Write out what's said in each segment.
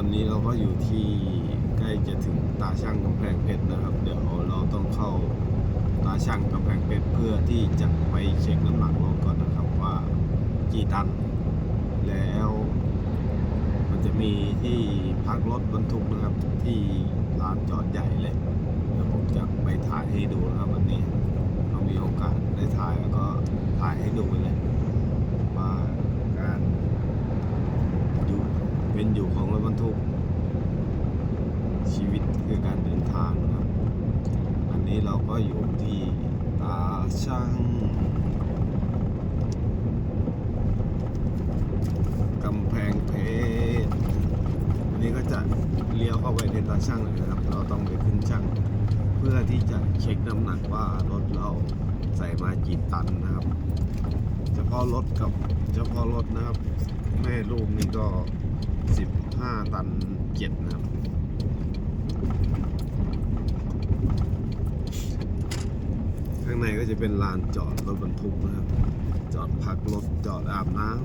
อนนี้เราก็อยู่ที่ใกล้จะถึงตาช่างกำแพงเพชรนะครับ เดี๋ยวเราต้องเข้าตาช่างกำแพงเพชรเพื่อที่จะไปเช็คน้ำหนักรถก่อนนะครับว่ากี่ตัน แล้ว มันจะมีที่พักรถบรรทุกนะครับที่ร้านจอดใหญ่เลยเดี๋ยวผมจะไปถ่ายให้ดูนะครับวันนี้เรามีโอกาสได้ถ่ายแล้วก็ถ่ายให้ดูเลยว่าการอยู่ เป็นอยู่ของรถบรรทุก ชีวิตคือการเดินทางนะครับ อันนี้เราก็อยู่ที่ตาช่างกำแพงเพชรอันนี้ก็จะเลี้ยวเข้าไปในตาช่างเลยนะครับ เราต้องไปขึ้นช่าง เพื่อที่จะเช็คน้ำหนักว่ารถเราใส่มากี่ตันนะครับ เฉพาะรถกับเฉพาะรถนะครับ แม่ลูกนี่ก็ 15 ตันเจ็ดนะครับ ข้างในก็จะเป็นลานจอดรถบรรทุกนะครับ จอดพักรถ จอดอาบน้ำ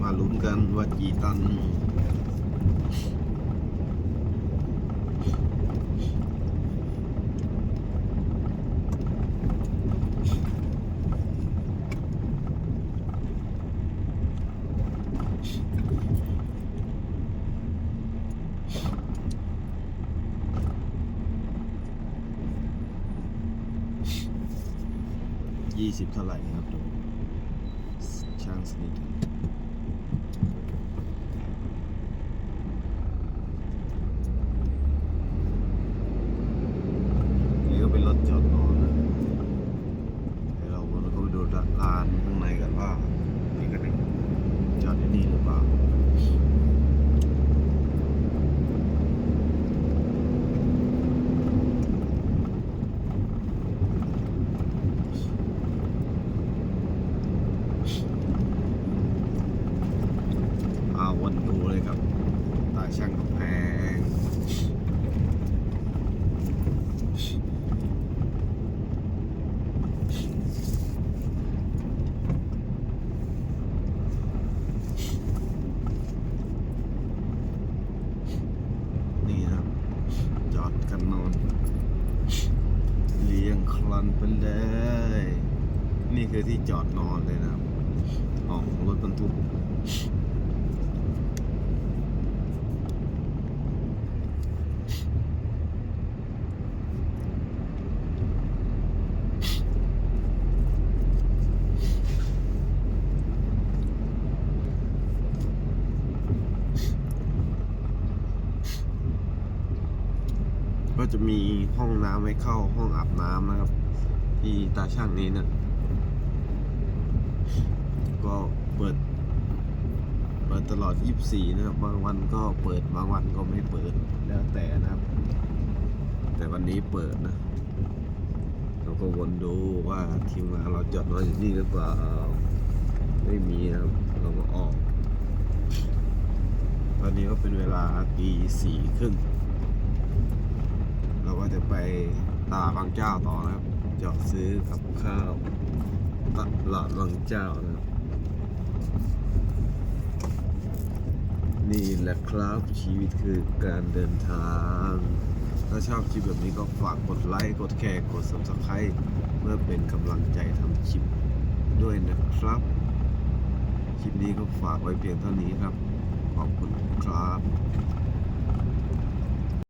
มาลุ้นกันว่ากี่ตัน ยี่สิบเท่าไหร่ครับดูช่างสนิทนี่ก็เป็นรถจอดนอนนะเดี๋ยวเราเราก็ไปดูลานข้างในกันว่านี่ก็เป็นจอดที่นี่หรือเปล่า อา วันดูเลยครับ ตาช่างกำแพงนี่ครับจอดกันนอนเรียงคลันไปเลย นี่คือที่จอดนอนเลยนะครับ ของรถบรรทุก ก็จะมีห้องน้ำให้เข้าห้องอาบน้ำนะครับ ที่ตาช่างนี้นะก็เปิด เปิดตลอด 24 นะครับ บางวันก็เปิดบางวันก็ไม่เปิดแล้วแต่นะครับ แต่วันนี้เปิดนะเราก็วนดูว่าทีมงานเราจอดรถอยู่นี่หรือเปล่าไม่มีนะครับ เราก็ออก ตอนนี้ก็เป็นเวลาตีสี่ครึ่ง เราก็จะไปตลาดบางเจ้าต่อนะครับจอดซื้อกับข้าวตลาดบางเจ้านะครับนี่แหละครับชีวิตคือการเดินทาง ถ้าชอบคลิปแบบนี้ก็ฝากกดไลค์กดแชร์กด subscribe เมื่อเป็นกำลังใจทำคลิปด้วยนะครับ คลิปนี้ก็ฝากไว้เพียงเท่านี้ครับ ขอบคุณครับ